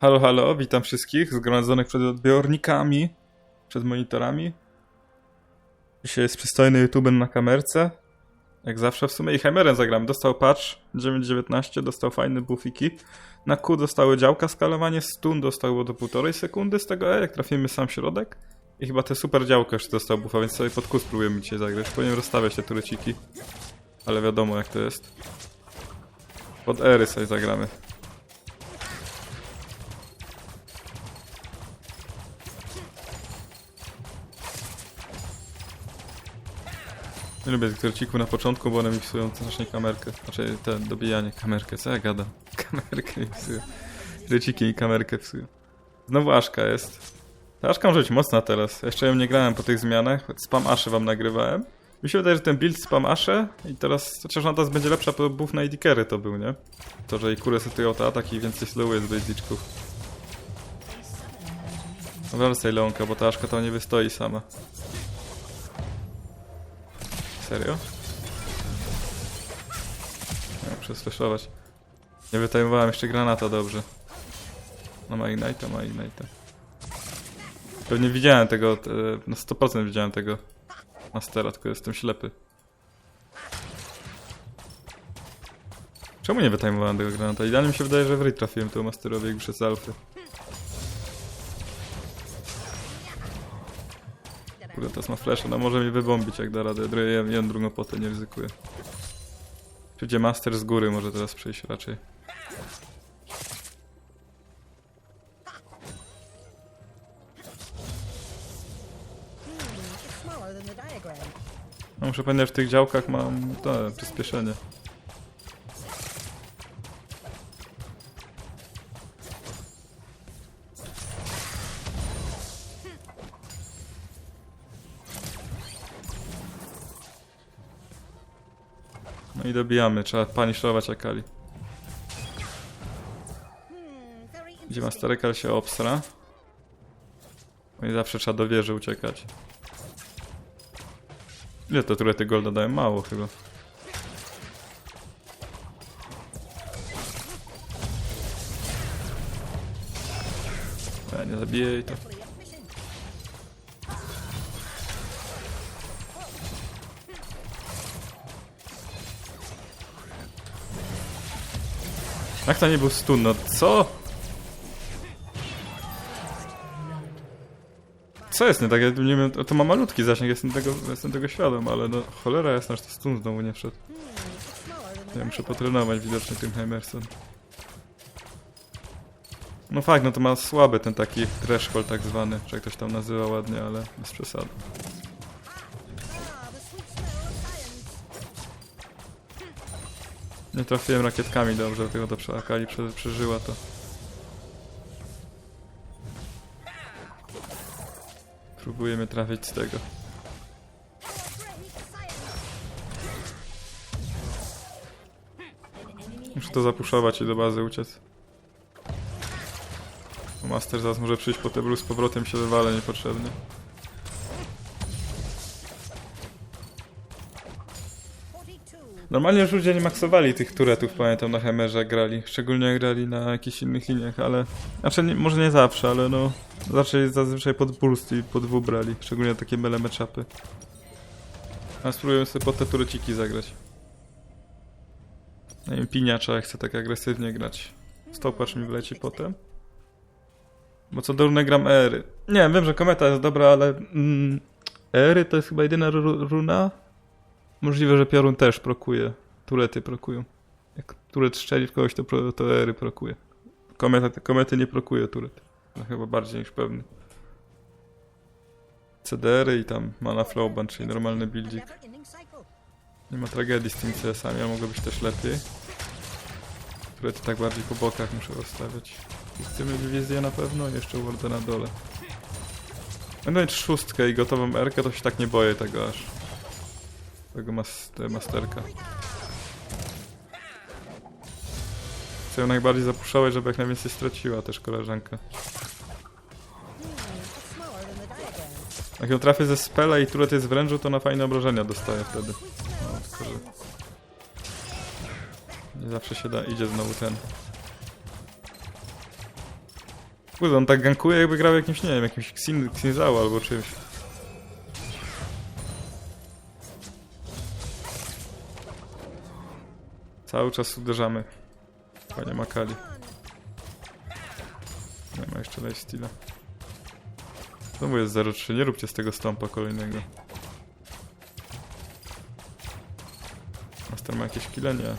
Halo, halo, witam wszystkich zgromadzonych przed odbiornikami, przed monitorami. Dzisiaj jest przystojny YouTube na kamerce. Jak zawsze w sumie i Heimerem zagram. Dostał patch 9.19, dostał fajne buffiki. Na Q dostały działka skalowanie, stun dostało do 1,5 sekundy z tego E, jak trafimy sam środek. I chyba te super działko jeszcze dostał buffa, więc sobie pod Q spróbujemy dzisiaj zagrać. Powinien rozstawiać te tureciki. Ale wiadomo jak to jest. Pod Ery sobie zagramy. Nie lubię tych torcików na początku, bo one mi psują strasznie kamerkę. Znaczy, te dobijanie, kamerkę, co ja gadam? Kamerkę mi psują. Torciki mi kamerkę psują. Znowu Aszka jest. Ta Aszka może być mocna teraz. Jeszcze ją nie grałem po tych zmianach. Spam Asze wam nagrywałem. Mi się wydaje, że ten build spam Asze i teraz, chociaż teraz będzie lepsza, bo buff na Idikery to był, nie? To, że i kurę setują te ataki i więcej slowuje z basicków. No wracaj Leonka, bo ta Aszka tam nie wystoi sama. Serio? Slashować. Nie wytajmowałem jeszcze granata dobrze. No ma Ignite, ma Ignite. Pewnie widziałem tego, te, na 100% widziałem tego Mastera, tylko jestem ślepy. Czemu nie wytajmowałem tego granata? Idealnie mi się wydaje, że w ryj trafiłem temu Masterowi jak przez alfy. Kurde, teraz ma flasha, no może mnie wybombić jak da radę. Ja, ja drugą potę nie ryzykuję. Przyjdzie Master z góry, może teraz przejść raczej. Diagram. No muszę pamiętać, że w tych działkach mam to, przyspieszenie. No i dobijamy, trzeba paniszować Akali. Gdzie interesting. Masterekal się obsra. No i zawsze trzeba do wieży uciekać. Ile to turety golda dają? Mało chyba. Nie zabiję jej to. Jak to nie był stun? No co? Co jest nie tak? Ja nie wiem, to ma malutki zasięg, jestem tego, jestem tego świadom, ale no cholera jasna, że to stun znowu nie wszedł. Ja muszę potrenować widocznie tym Heimerson. No fakt, no to ma słaby ten taki threshold tak zwany, jak ktoś tam nazywa ładnie, ale bez przesady. Nie trafiłem rakietkami dobrze, dlatego to Akali prze, przeżyła to. Próbujemy trafić z tego. Muszę to zapuszować i do bazy uciec. Master zaraz może przyjść po te blue z powrotem się wywale niepotrzebnie. Normalnie już ludzie nie maksowali tych turetów, pamiętam na Hemerze grali. Szczególnie jak grali na jakichś innych liniach, ale... Znaczy, nie, może nie zawsze, ale no... Zawsze zazwyczaj pod burst i pod W brali. Szczególnie takie mele matchupy. A spróbujemy sobie pod te tureciki zagrać. Nie wiem, piniacza jak chce tak agresywnie grać. Stopacz mi wleci potem. Bo co do runy gram Ery. Nie wiem, że kometa jest dobra, ale... Mm, Ery to jest chyba jedyna ru- runa, Możliwe, że piorun też prokuje. Turety prokują. Jak turet strzeli w kogoś, to, to ery prokuje. Kometa, komety nie prokuje turet. No chyba bardziej niż pewny. CDR-y i tam mana flowban, czyli normalny buildzik. Nie ma tragedii z tymi CS-ami, ale mogło być też lepiej. Turety tak bardziej po bokach muszę rozstawiać. Chcemy wizję na pewno jeszcze warda na dole. Będę mieć szóstkę i gotową R-kę, to się tak nie boję tego aż. Tego mas te masterka. Chcę ją najbardziej zapuszować, żeby jak najwięcej straciła też koleżanka. Jak ją trafię ze spela i turet jest w rężu, to na fajne obrażenia dostaję wtedy. No, tylko że nie zawsze się da, idzie znowu ten. Kurde, on tak gankuje jakby grał jakimś, nie wiem, jakimś Xin, Xinzao albo czymś. Cały czas uderzamy. Panie Makali. Nie ma jeszcze lifesteala. Znowu jest 0-3, nie róbcie z tego stompa kolejnego. Master ma jakieś kile? Nie.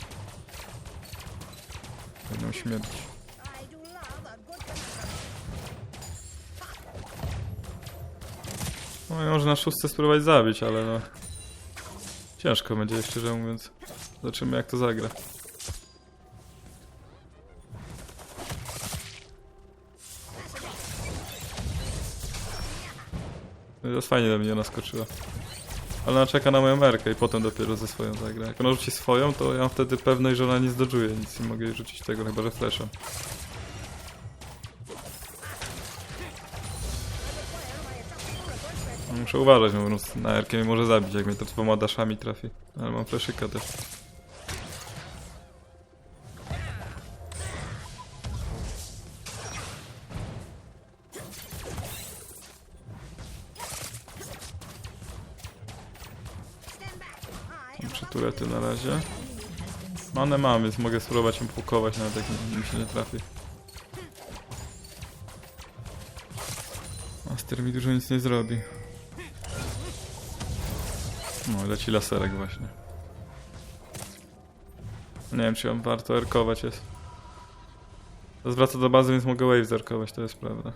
Będą śmierć. No i może na spróbować zabić, ale no... Ciężko będzie, szczerze mówiąc. Zobaczymy jak to zagra. No i jest fajnie do mnie naskoczyła. Ale ona czeka na moją merkę i potem dopiero ze swoją zagra. Jak ona rzuci swoją, to ja mam wtedy pewność, że ona nie zdodżuje. Nic nie mogę jej rzucić tego, chyba że flashem. Muszę uważać, bo na erkę mnie może zabić, jak mnie to dwoma daszami trafi. Ale mam fleszyka też. Turety na razie. Manę mam, więc mogę spróbować ją pukować, nawet jak mi, się nie trafi. Master mi dużo nic nie zrobi. No, leci laserek właśnie. Nie wiem, czy ją warto erkować jest. Zwraca do bazy, więc mogę wave zerkować, to jest prawda.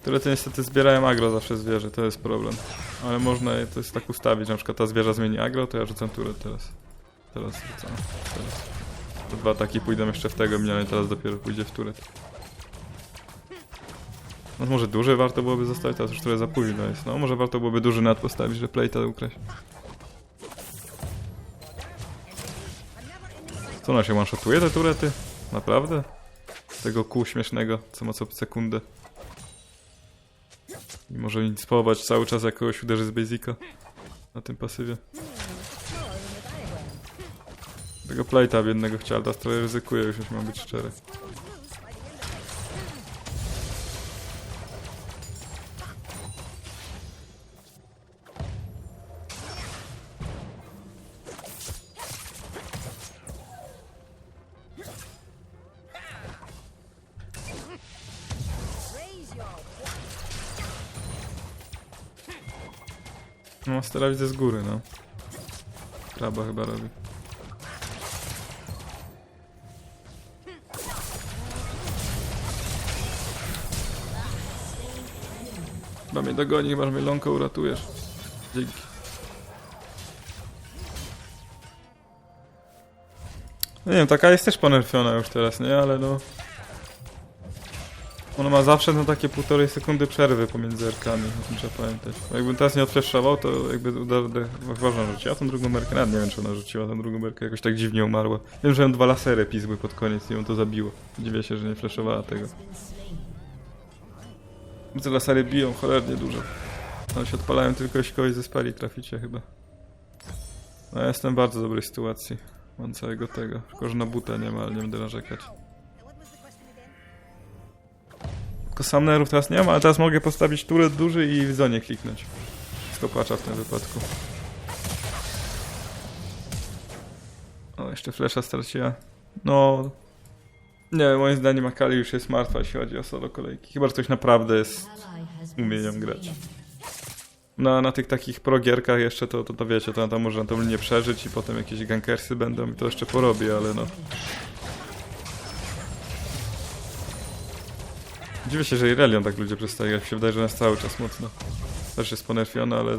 Które niestety zbierają agro zawsze zwierzę, to jest problem. Ale można je to jest tak ustawić, na przykład ta zwierza zmieni agro, to ja rzucam turę teraz. Teraz rzucam. Teraz. Te Dwa ataki pójdą jeszcze w tego ale teraz dopiero pójdzie w turę. No może duży warto byłoby zostawić, teraz już trochę za późno jest. No może warto byłoby duży nad postawić, że playta ukraść. Co ona się one-shotuje te turety? Naprawdę? Tego kół śmiesznego, co ma co sekundę. I może inspirować cały czas jak kogoś uderzy z basica na tym pasywie. Tego playta biednego chciał, teraz trochę ryzykuje, już jeśli mam być szczery. Mastera widzę z góry, no. Kraba chyba robi. Chyba mnie dogoni, chyba mnie ląko uratujesz. Dzięki. No nie wiem, taka jest też ponerfiona już teraz, nie? Ale no... Ona ma zawsze no takie półtorej sekundy przerwy pomiędzy erkami, o tym trzeba pamiętać. Bo jakbym teraz nie odfreszował, to jakby uda- chyba, że rzuciła tą drugą merkę, nawet nie wiem czy ona rzuciła tą drugą merkę, jakoś tak dziwnie umarła. Wiem, że ją dwa lasery pizły pod koniec i ją to zabiło. Dziwię się, że nie fleszowała tego. Te lasery biją cholernie dużo. One się odpalają tylko jeśli kogoś ze spali traficie chyba. No ja jestem w bardzo dobrej sytuacji. Mam całego tego. Tylko, że na buta nie ma, ale nie będę narzekać. Tylko sam nerów teraz nie mam, ale teraz mogę postawić turret duży i w zonie kliknąć. Stopacza w tym wypadku. O, jeszcze flesza straciła. No... Nie, moim zdaniem Akali już jest martwa, jeśli chodzi o solo kolejki. Chyba, że ktoś naprawdę jest... umie nią grać. Na, na tych takich progierkach jeszcze to, to, to wiecie, to, to może na tą linię przeżyć i potem jakieś gankersy będą i to jeszcze porobię, ale no... Dziwię się, że Irelion tak ludzie przestaje grać. Mi się wydaje, że jest cały czas mocno. Też jest ponerfiona, ale...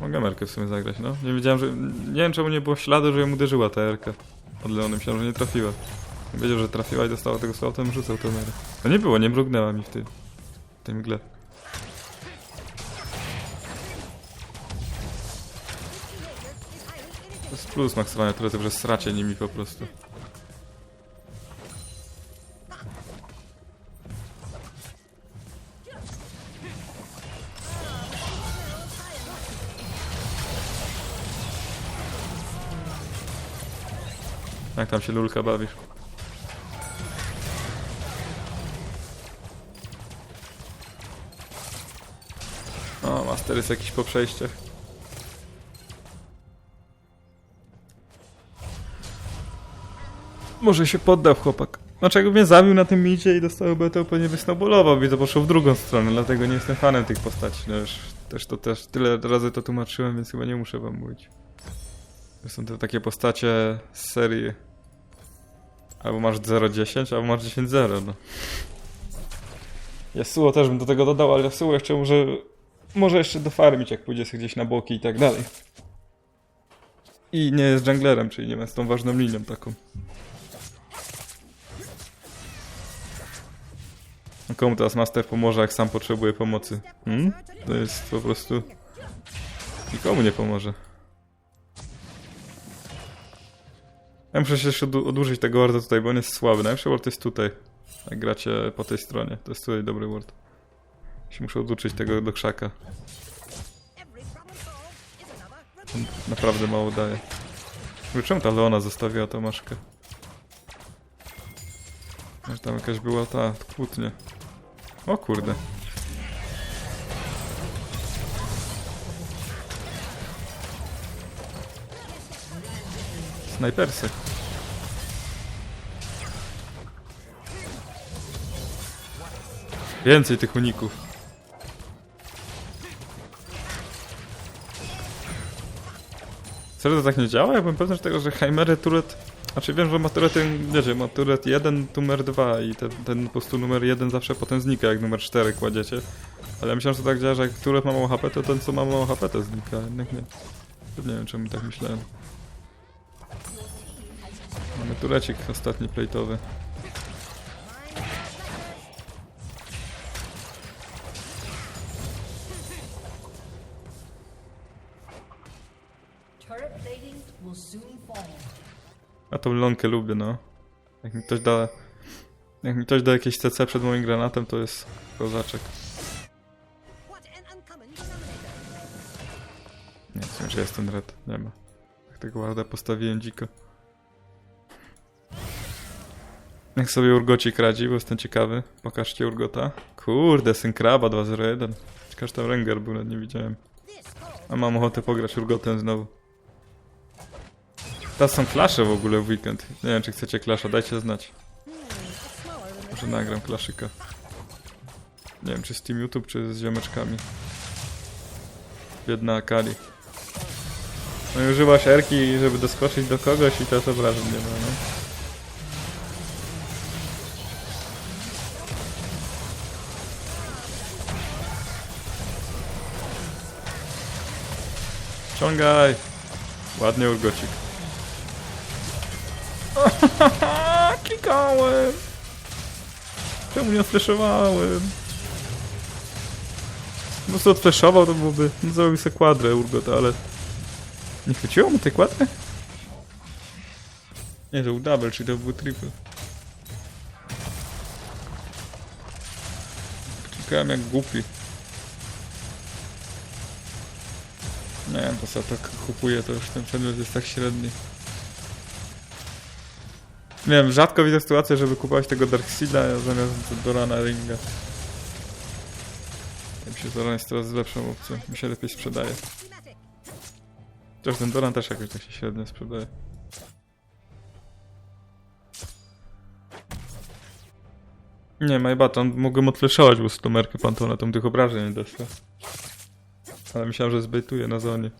Mogę Merkę w sumie zagrać, no. Nie wiedziałem, że... Nie wiem, czemu nie było śladu, że ją uderzyła ta Erka. Od Leony myślałem, że nie trafiła. Wiedział, że trafiła i dostała tego strzału, to rzucał tę. No nie było, nie mrugnęła mi w tej... w tej mgle. jest plus maksowania turety, że stracie nimi po prostu. Jak tam się lulka bawisz? O, master jest jakiś po przejściach. Może się poddał chłopak. Dlaczego mnie zabił na tym micie i dostał BT, pewnie wysnobolował, widzę, poszło w drugą stronę, dlatego nie jestem fanem tych postaci. No już, też to też tyle razy to tłumaczyłem, więc chyba nie muszę wam mówić. To są to takie postacie z serii albo masz 0,10, albo masz 10,0, no. Yasuo też bym do tego dodał, ale Yasuo jeszcze może, może jeszcze dofarmić, jak pójdzie sobie gdzieś na boki i tak dalej. I nie jest junglerem, czyli nie ma z tą ważną linią taką. Komu teraz Master pomoże, jak sam potrzebuje pomocy? Hmm? To jest po prostu... Nikomu nie pomoże. Ja muszę się jeszcze odłożyć tego warda tutaj, bo on jest słaby. Najlepszy ward jest tutaj. Jak gracie po tej stronie. To jest tutaj dobry ward. Się muszę oduczyć tego do krzaka. On naprawdę mało daje. Czemu ta Leona zostawiła tą maszkę? Może tam jakaś była ta kłótnia. O kurde. Snajpersy. Więcej tych uników. Serio to tak nie działa? Ja byłem pewny że tego, że Heimery Turret... Znaczy wiem, że ma turrety, wiecie, ma turret 1, numer 2 i ten, ten po prostu numer 1 zawsze potem znika, jak numer 4 kładziecie. Ale ja myślałem, że tak działa, że jak turret ma mało HP, to ten co ma mało HP to znika, jednak nie. Nie wiem czemu tak myślałem. Mamy turecik ostatni plejtowy. A tą lonkę lubię, no. Jak mi ktoś da... Jak mi ktoś da jakieś CC przed moim granatem, to jest kozaczek. Nie wiem, czy jest ten red. Nie ma. Jak tego warda postawiłem dziko. Jak sobie urgocik radzi, bo jestem ciekawy. Pokażcie urgota. Kurde, synkraba 201. Ciekaż tam Rengar był, nawet nie widziałem. A mam ochotę pograć urgotem znowu. Teraz są klasze w ogóle w weekend. Nie wiem, czy chcecie klasza, dajcie znać. Może nagram klaszyka. Nie wiem, czy z Team YouTube, czy z ziomeczkami. Biedna Akali. No i używasz erki, żeby doskoczyć do kogoś i teraz obrażeń nie ma, no. Ciągaj! Ładnie urgocik. Klikałem! Czemu nie odfleszowałem? Po prostu odfleszował, to byłoby... No zrobił sobie kwadrę urgot, ale... Nie chwyciło mu tej kwadry? Nie, to był double, czyli to był triple. Klikałem jak głupi. Nie wiem, po co tak kupuję, to już ten przedmiot jest tak średni. Nie wiem, rzadko widzę sytuację, żeby kupować tego Darkseida zamiast Dorana Ringa. Ja mi się Doran jest teraz lepszą opcją. Mi się lepiej sprzedaje. Chociaż ten Doran też jakoś tak się średnio sprzedaje. Nie, my bad, on mogłem odfleszować, bo z tą merkę Pantona tych obrażeń nie doszło. Ale myślałem, że zbejtuje na zonie.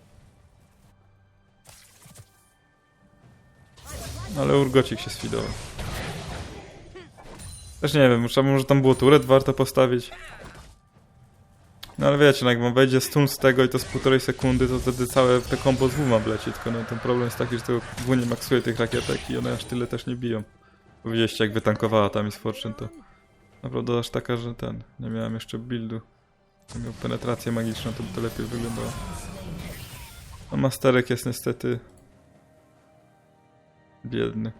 Ale urgocik się sfidował. Też nie wiem, może, może tam było turet warto postawić. No ale wiecie, no jak wam wejdzie stun z tego i to z półtorej sekundy, to wtedy całe te combo z ma wleci, tylko no ten problem jest taki, że to W nie maksuje tych rakietek i one aż tyle też nie biją. Bo Widzieliście jak wytankowała ta Miss Fortune, to naprawdę aż taka, że ten, nie miałem jeszcze buildu. To miał penetrację magiczną, to by to lepiej wyglądało. A Masterek jest niestety biedny.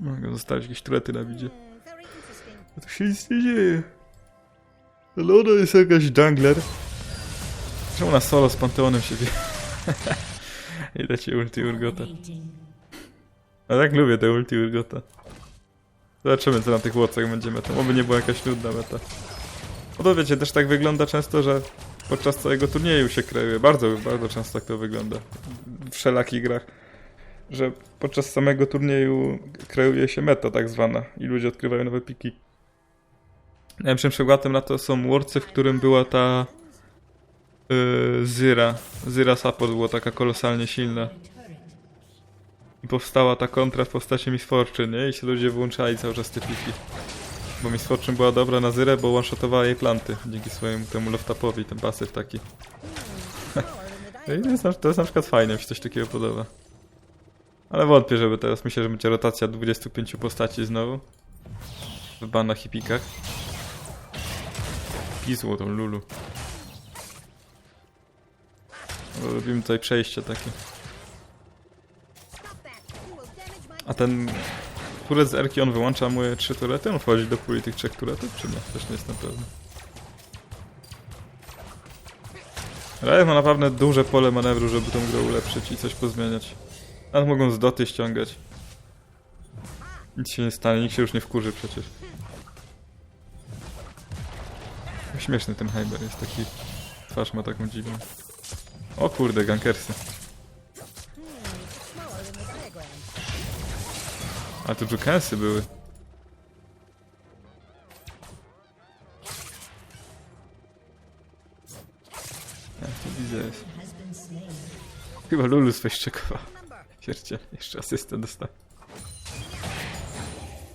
Mogę zostawić jakieś turety na widzie. A tu się nic nie dzieje. Ale ona jest jakaś jungler. Czemu na solo z Panteonem się bije? I leci ulti Urgota. A tak lubię te ulti Urgota. Zobaczymy co na tych łocach będzie meta. Oby nie była jakaś nudna meta. No wiecie, też tak wygląda często, że podczas całego turnieju się kreuje. Bardzo, bardzo często tak to wygląda. W wszelakich grach. Że podczas samego turnieju kreuje się meta tak zwana i ludzie odkrywają nowe piki. Najlepszym przykładem na to są Worcy, w którym była ta yy, Zyra. Zyra support była taka kolosalnie silna. I powstała ta kontra w postaci Miss Fortune, nie? I się ludzie wyłączali cały czas te piki. Bo Miss Fortune była dobra na Zyrę, bo one-shotowała jej planty. Dzięki swojemu temu loftapowi, ten pasyw taki. No i to jest, na- to jest na przykład fajne, mi się coś takiego podoba. Ale wątpię, żeby teraz, myślę, że będzie rotacja 25 postaci znowu. W banach i pikach. Pizło tą Lulu. Robimy tutaj przejście takie. A ten turet z Erki, on wyłącza moje trzy turety? On wchodzi do puli tych trzech turetów, czy nie? Też nie jestem pewny. Riot ma naprawdę duże pole manewru, żeby tą grę ulepszyć i coś pozmieniać. Nawet mogą z doty ściągać. Nic się nie stanie, nikt się już nie wkurzy przecież. Śmieszny ten Hyber jest taki... Twarz ma taką dziwną. O kurde, gankersy. A tu Jukensy były. Ja tu widzę. Chyba Lulu. Number. Wiercie, jeszcze asystę dostał.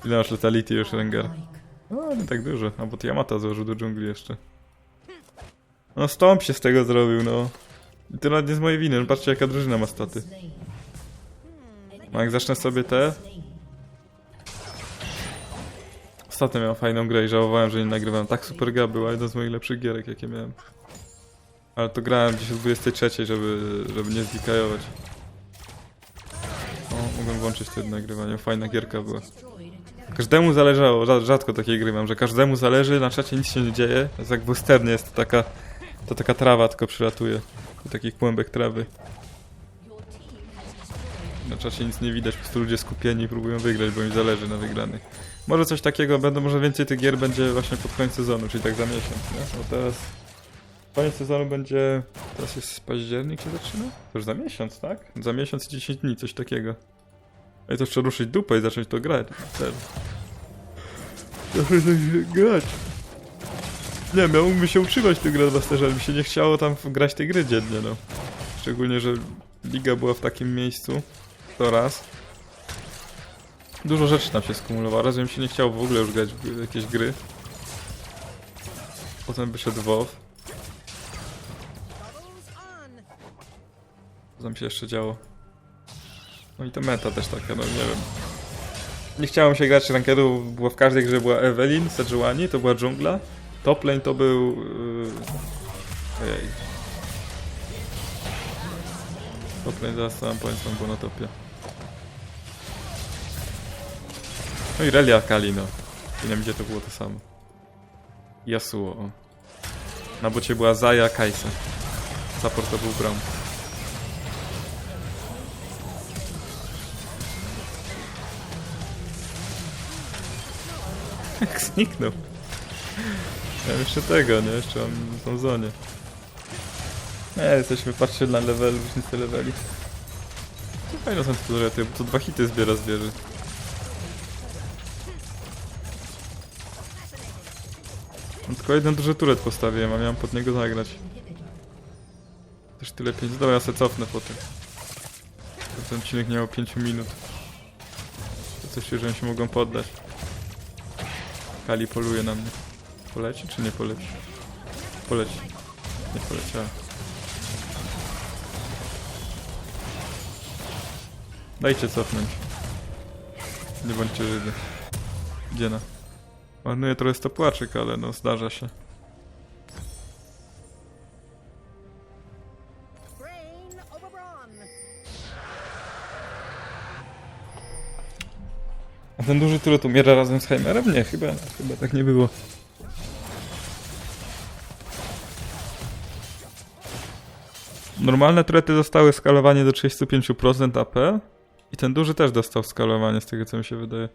Ile masz letality już, Rengar? O, nie tak dużo. A bo to Yamata złożył do dżungli jeszcze. No stąp się z tego zrobił, no. I to nawet nie z mojej winy, no patrzcie jaka drużyna ma staty. No jak zacznę sobie te... Ostatnio miałem fajną grę i żałowałem, że nie nagrywałem. Tak super gra była, jedna z moich lepszych gierek jakie miałem. Ale to grałem gdzieś o 23, żeby, żeby nie zdikajować. O, mogłem włączyć wtedy nagrywanie, fajna gierka była. Każdemu zależało, rza- rzadko takie gry mam, że każdemu zależy, na czacie nic się nie dzieje. Jest jak jest to taka, to taka trawa tylko przylatuje. I taki kłębek trawy. Na czacie nic nie widać, po prostu ludzie skupieni próbują wygrać, bo im zależy na wygranych. Może coś takiego będą, może więcej tych gier będzie właśnie pod koniec sezonu, czyli tak za miesiąc, nie? Bo teraz koniec sezonu będzie, teraz jest październik się zaczyna? To już za miesiąc, tak? Za miesiąc i 10 dni, coś takiego. Ej, to trzeba ruszyć dupę i zacząć to grać. To grać. Nie, miałbym się utrzymać tych ale mi się nie chciało tam grać tej gry dziennie, no. Szczególnie, że liga była w takim miejscu. To raz. Dużo rzeczy tam się skumulowało. Raz się nie chciało w ogóle już grać w jakieś gry. Potem wyszedł WoW. Co tam się jeszcze działo? No i to meta też taka, no nie wiem. Nie chciałem się grać rankedu, było w każdej grze była Evelyn, Sejuani, to była dżungla. Top lane to był... Yy... Ojej. Top lane zaraz sam powiem, co było na topie. No i Relia Kali, no. Nie wiem gdzie to było to samo. Yasuo, o. Na bocie była Zaya, Kaisa. Support to był Braum. Jak zniknął. Ja jeszcze tego, nie? Jeszcze mam tą zonie. Nie, jesteśmy, patrzcie na level, różnicy leveli. To fajne są te turety, bo to dwa hity zbiera zwierzę. Tylko jeden duży turet postawiłem, a miałem pod niego zagrać. Też tyle pięć. Dobra, ja se cofnę potem. Ten odcinek miał 5 minut. To coś się, że się mogą poddać. Kali poluje na mnie. Poleci czy nie poleci? Poleci. Nie poleciała. Dajcie cofnąć. Nie bądźcie żydy. Gdzie na? Marnuję trochę stopłaczek, ale no zdarza się. A ten duży turret umiera razem z Heimerem? Nie, chyba, chyba tak nie było. Normalne turety dostały skalowanie do 35% AP i ten duży też dostał skalowanie z tego co mi się wydaje.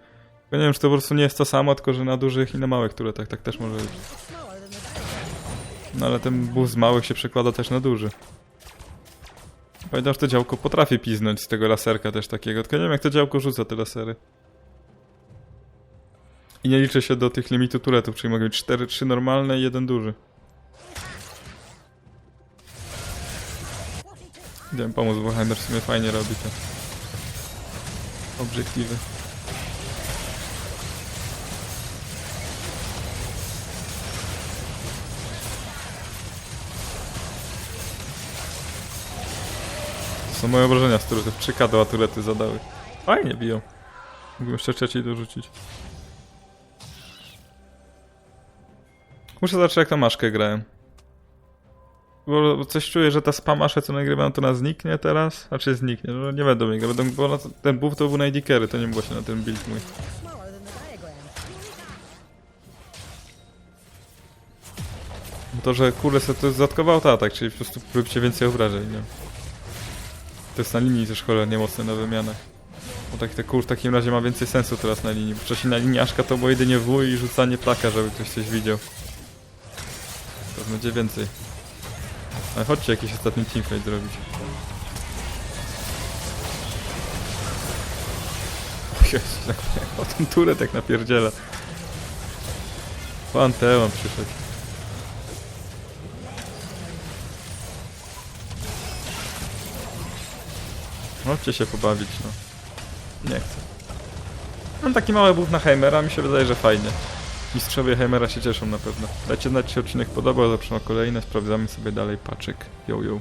Nie wiem, czy to po prostu nie jest to samo, tylko że na dużych i na małych turetach tak też może być. No ale ten bus z małych się przekłada też na duży. Pamiętam, że to działko potrafi piznąć z tego laserka też takiego, tylko nie wiem jak to działko rzuca te lasery. I nie liczę się do tych limitu turetów, czyli mogę mieć 4, 3 normalne i jeden duży. Idę pomóc, bo Heimer w sumie fajnie robi te obiektywy. Są moje obrażenia z turetów. 3K do zadały. Fajnie biją. Mógłbym jeszcze trzeciej dorzucić. Muszę zobaczyć jak na maszkę grałem. Bo coś czuję, że ta spamasza co nagrywam to ona zniknie teraz. Znaczy zniknie, no nie będą mnie będą, bo ten buff to był na to nie było się na ten build mój. To, że kurde to jest dodatkowy autoatak, czyli po prostu róbcie więcej obrażeń, nie? To jest na linii też cholernie mocne na wymianę. Bo tak te kul w takim razie ma więcej sensu teraz na linii. Bo wcześniej na linii Aszka to było jedynie W i rzucanie plaka, żeby ktoś coś widział. Teraz będzie więcej. Ale chodźcie jakiś ostatni teamfight zrobić. Jezu, tak o ten turet jak napierdziela. Panteon przyszedł. Chodźcie się pobawić, no. Nie chcę. Mam taki mały buch na Heimera, mi się wydaje, że fajnie. Mistrzowie Heimera się cieszą na pewno. Dajcie znać, czy odcinek podobał, zapraszam na kolejne, sprawdzamy sobie dalej paczek. Yo, yo.